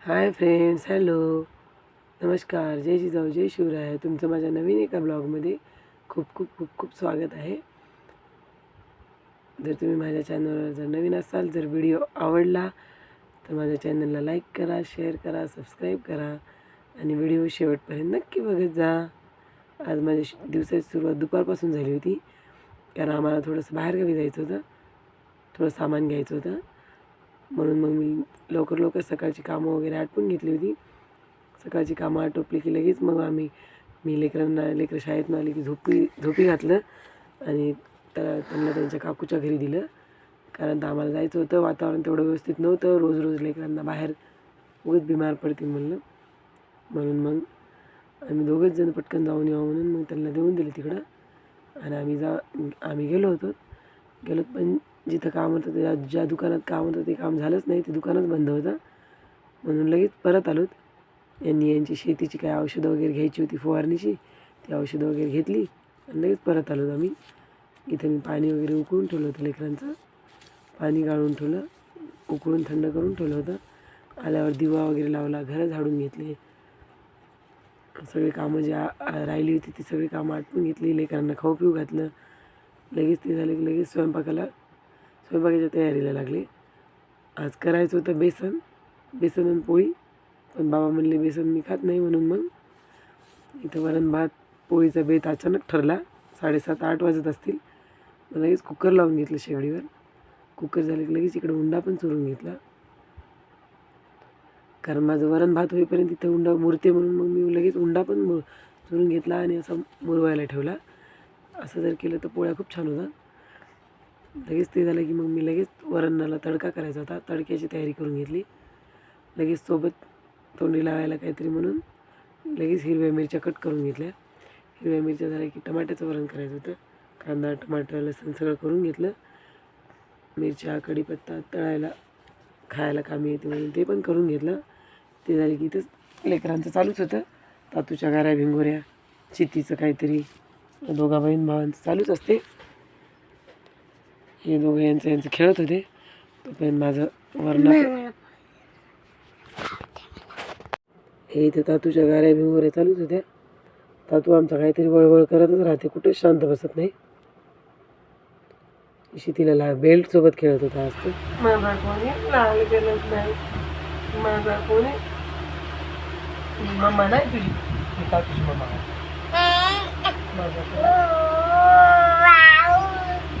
Hi friends hello. नमस्कार. जय जिजाऊ जय शिवराय. तुमचं माझ्या नवीन एका ब्लॉगमध्ये खूप खूप खूप खूप स्वागत आहे. जर तुम्ही माझ्या चॅनलवर जर नवीन असाल जर व्हिडिओ आवडला तर माझ्या चॅनलला लाईक करा शेअर करा सबस्क्राईब करा आणि व्हिडिओ शेवटपर्यंत नक्की बघत जा. आज माझ्या श- दिवसाची सुरुवात दुपारपासून झाली होती. कारण आम्हाला थोडंसं बाहेरगावी जायचं होतं. थोडं सामान घ्यायचं होतं. म्हणून मग मी लवकर लवकर सकाळची कामं वगैरे आटपून घेतली होती. सकाळची कामं आटोपली की लगेच मग आम्ही मी लेकरांना लेकरं शाळेतून आली की झोपी झोपी घातलं आणि त्या त्यांना त्यांच्या काकूच्या घरी दिलं. कारण तर आम्हाला जायचं होतं वातावरण तेवढं व्यवस्थित नव्हतं. रोज रोज लेकरांना बाहेर उगाच बिमार पडतील म्हणलं. म्हणून मग आम्ही दोघंच जण पटकन जाऊन यावं म्हणून मग त्यांना देऊन दिलं तिकडं. आणि आम्ही जा आम्ही गेलो होतो. गेलो पण जिथं काम होतं त्या ज्या दुकानात काम होतं ते काम झालंच नाही ते दुकानच बंद होतं. म्हणून लगेच परत आलोत यांनी यांची शेतीची काय औषधं वगैरे घ्यायची होती फवारणीची ती औषधं वगैरे घेतली आणि लगेच परत आलोत आम्ही. इथं मी पाणी वगैरे उकळून ठेवलं होतं लेकरांचं. पाणी गाळून ठेवलं उकळून थंड करून ठेवलं होतं. आल्यावर दिवा वगैरे लावला घरं झाडून घेतले. सगळी कामं जी राहिली होती ती सगळी कामं आटपून घेतली लेकरांना खाऊ पिऊ घातलं. लगेच ते झालं की लगेच स्वयंपाकाला स्वयंपाकाच्या तयारीला लागले. आज करायचं होतं बेसन बेसन आणि पोळी. पण बाबा म्हणले बेसन मी खात नाही म्हणून मग. इथं वरण भात पोळीचा बेत अचानक ठरला. साडेसात आठ वाजत असतील. मग लगेच कुकर लावून घेतलं शेगडीवर. कुकर झालं की लगेच इकडे उंडा पण चुरून घेतला. कारण माझं वरण भात होईपर्यंत इथं उंडा मुरते म्हणून मग मी लगेच उंडा पण मु चुरून घेतला आणि असा मुरवायला ठेवला. असं जर केलं तर पोळ्या खूप छान होतात. लगेच ते झालं की मग मी लगेच वरणाला तडका करायचा होता. तडक्याची तयारी करून घेतली. लगेच सोबत तोंडी लावायला काहीतरी म्हणून लगेच हिरव्या मिरच्या कट करून घेतल्या. हिरव्या मिरच्या झाल्या की टमाट्याचं वरण करायचं होतं. कांदा टमाटर लसूण सगळं करून घेतलं. मिरच्या कढीपत्ता तळायला खायला कामी येते म्हणून ते पण करून घेतलं. ते झाले की इथंच लेकरांचं चालूच होतं. तातूच्या गाऱ्या भिंगोऱ्या चितीचं काहीतरी. दोघा बहीण भावांचं चालूच असते. हे दोघं यांचं यांचं खेळत होते. तोपर्यंत माझं वरणाचं हे इथे तातूच्या गाऱ्या भिंगोऱ्या चालूच होत्या. तातू आमचा काहीतरी वळवळ करतच राहते कुठेच शांत बसत नाही. शेतीला ला बेल्ट सोबत खेळत होता आज तो. माझा कोणी लाल गेलंच नाही. माझा कोणी मम्मा नाही तुझी? तातूची मम्मा आहे. माझा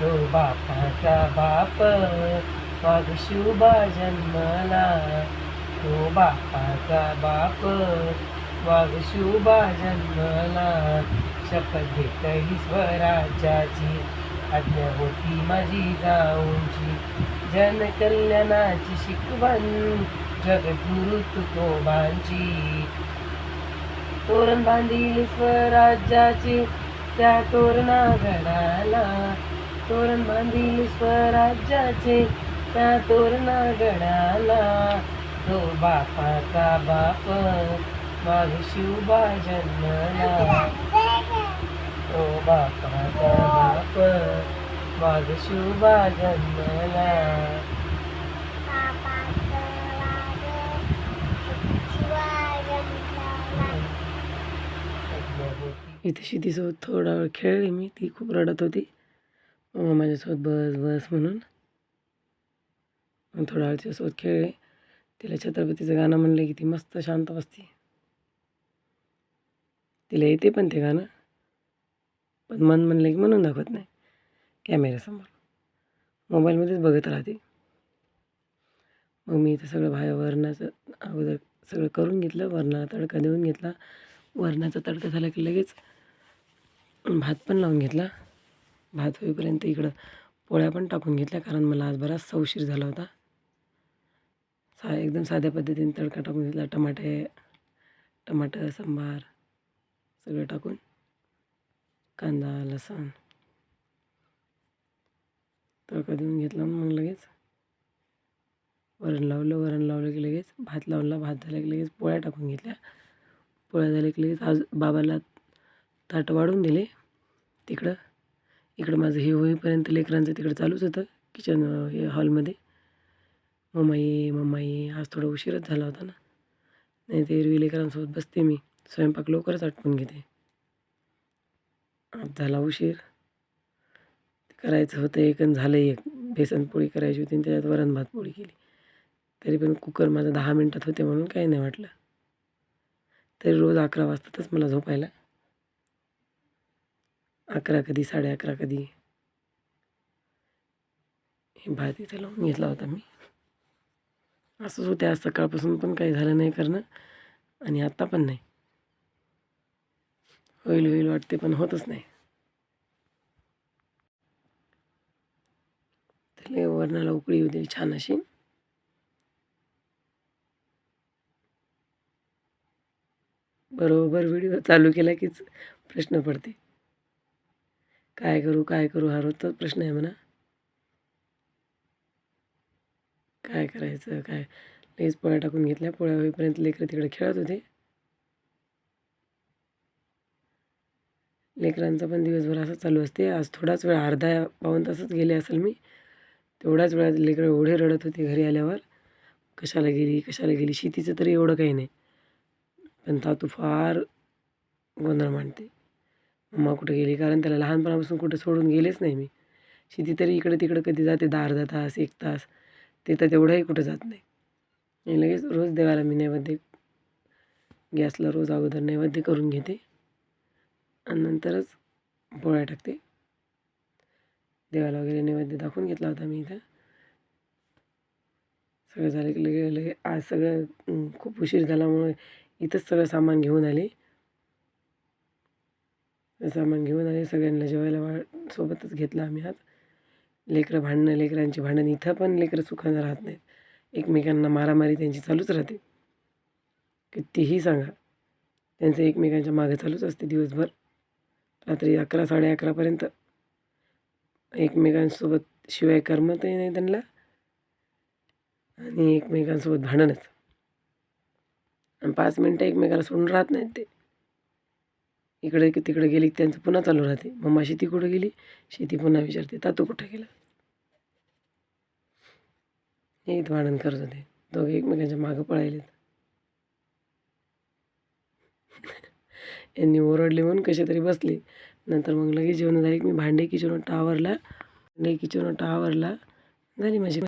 तो बापाचा बाप मग शिवबा जन्मला. तो बापाचा बाप वाघ शिवबा जन्मला. शपथ घेतली स्वराज्याची आज्ञा होती माझी जाऊंची जनकल्याणाची शिकवण जगद्गुरु तुकोबांची. तोरण बांधील स्वराज्याची त्या तोरणा घडाला तोरण बांधील स्वराज्याचे त्या तोरणा गडाला तो बापाचा बाप माग शिवबा जन्मला. तो बापाचा बाप माग शिवबा जन्मला. इथे शेतीसोबत थोडा वेळ खेळली मी ती खूप रडत होती. हो, माझ्यासोबत बस बस म्हणून. मग थोडा वेळ खेळले तिला छत्रपतीचं गाणं म्हणलं की ती मस्त शांत बसते. तिला येते पण ते गाणं. पण मन म्हणलं की म्हणून दाखवत नाही. कॅमेऱ्यासमोर मोबाईलमध्येच बघत राहते. मग मी इथं सगळं बाहेर वरणाचं अगोदर सगळं करून घेतलं. वरणाला तडका देऊन घेतला. वरणाचा तडका झाला की लगेच भात पण लावून घेतला. भात होईपर्यंत इकडं पोळ्या पण टाकून घेतल्या कारण मला आज बराच उशीर झाला होता. सा एकदम साध्या पद्धतीने तडका टाकून घेतला टमाटे टमाटर सांबार सगळं टाकून. कांदा लसूण तडका देऊन घेतला मग लगेच वरण लावलं वरण लावलं की लगेच भात लावला भात झाला की लगेच पोळ्या टाकून घेतल्या. पोळ्या झाल्या की लगेच आज बाबाला ताट वाढून दिले तिकडं. इकडं माझं हे होईपर्यंत लेकरांचं तिकडं चालूच होतं किचन हे हॉलमध्ये मम्माई मम्माई आज थोडा उशीरच झाला होता ना. नाही ते एरवी लेकरांसोबत बसते मी. स्वयंपाक लवकरच आटपून घेते. आज झाला उशीर. करायचं होतं एक आणि झालं एक. बेसन पोळी करायची होती आणि त्याच्यात वरण भात पोळी केली. तरी पण कुकर माझं दहा मिनटात होते म्हणून काही नाही वाटलं. तरी रोज अकरा वाजतातच मला झोपायला. अकरा कधी साडे अकरा कधी. हे भात इथे लावून घेतला होता मी. असंच होते आज सकाळपासून पण काही झालं नाही करणं आणि आत्ता पण नाही. होईल होईल वाटते पण होतच नाही. त्याला वरणाला उकळी होतील छान अशी. बरोबर व्हिडिओ चालू केला कीच प्रश्न पडते. काय करू काय करू हा रोजचाच प्रश्न आहे म्हणा. काय करायचं काय? लगेच पोळ्या टाकून घेतल्या पोळ्या होईपर्यंत लेकरं तिकडे खेळत होते. लेकरांचा पण दिवसभर असं चालू असते. आज थोडाच वेळ अर्धा पाऊन तासच गेले असेल मी. तेवढ्याच वेळात लेकरं एवढे रडत होते घरी आल्यावर. कशाला गेली कशाला गेली? शेतीचं तरी एवढं काही नाही. पण तातू फार गोंधळ मांडते. मम्मा कुठं गेली? कारण त्याला लहानपणापासून कुठं सोडून गेलेच नाही मी. शेती तरी इकडे तिकडं कधी जाते दहा अर्धा तास एक तास. ते तर तेवढंही कुठं जात नाही. आणि लगेच रोज देवाला मी नैवेद्य गॅसला रोज अगोदर नैवेद्य करून घेते. आणि नंतरच पोळ्या टाकते. देवाला वगैरे नैवेद्य दाखवून घेतला होता मी इथं. सगळं झालं की लगे लगे आज सगळं खूप उशीर झाल्यामुळे इथंच सगळं सामान घेऊन आले. सामान घेऊन आले. सगळ्यांना जेवायला वा सोबतच घेतलं आम्ही आज. लेकरं भांडणं लेकरांची भांडण. इथं पण लेकरं सुखानं राहत नाहीत. एकमेकांना मारामारी त्यांची चालूच राहते. कितीही सांगा. त्यांचं एकमेकांच्या मागं चालूच असते दिवसभर. रात्री अकरा साडे अकरापर्यंत एकमेकांसोबत शिवाय करमतही नाही त्यांना. आणि एकमेकांसोबत भांडणच. आणि पाच मिनटं एकमेकाला सोडून राहत नाहीत ते. इकडे की तिकडे गेली की त्यांचं पुन्हा चालू राहते. मम्मा शेती कुठं गेली? शेती पुन्हा विचारते. तातू कुठं गेला? हे इथं भांडण करत होते. दोघे एकमेकांच्या मागं पळायलेत. यांनी ओरडले म्हणून कसे तरी बसले. नंतर मग लगेच जेवण झाली की मी भांडे किचन टावरला. भांडे किचन टावरला. झाली माझी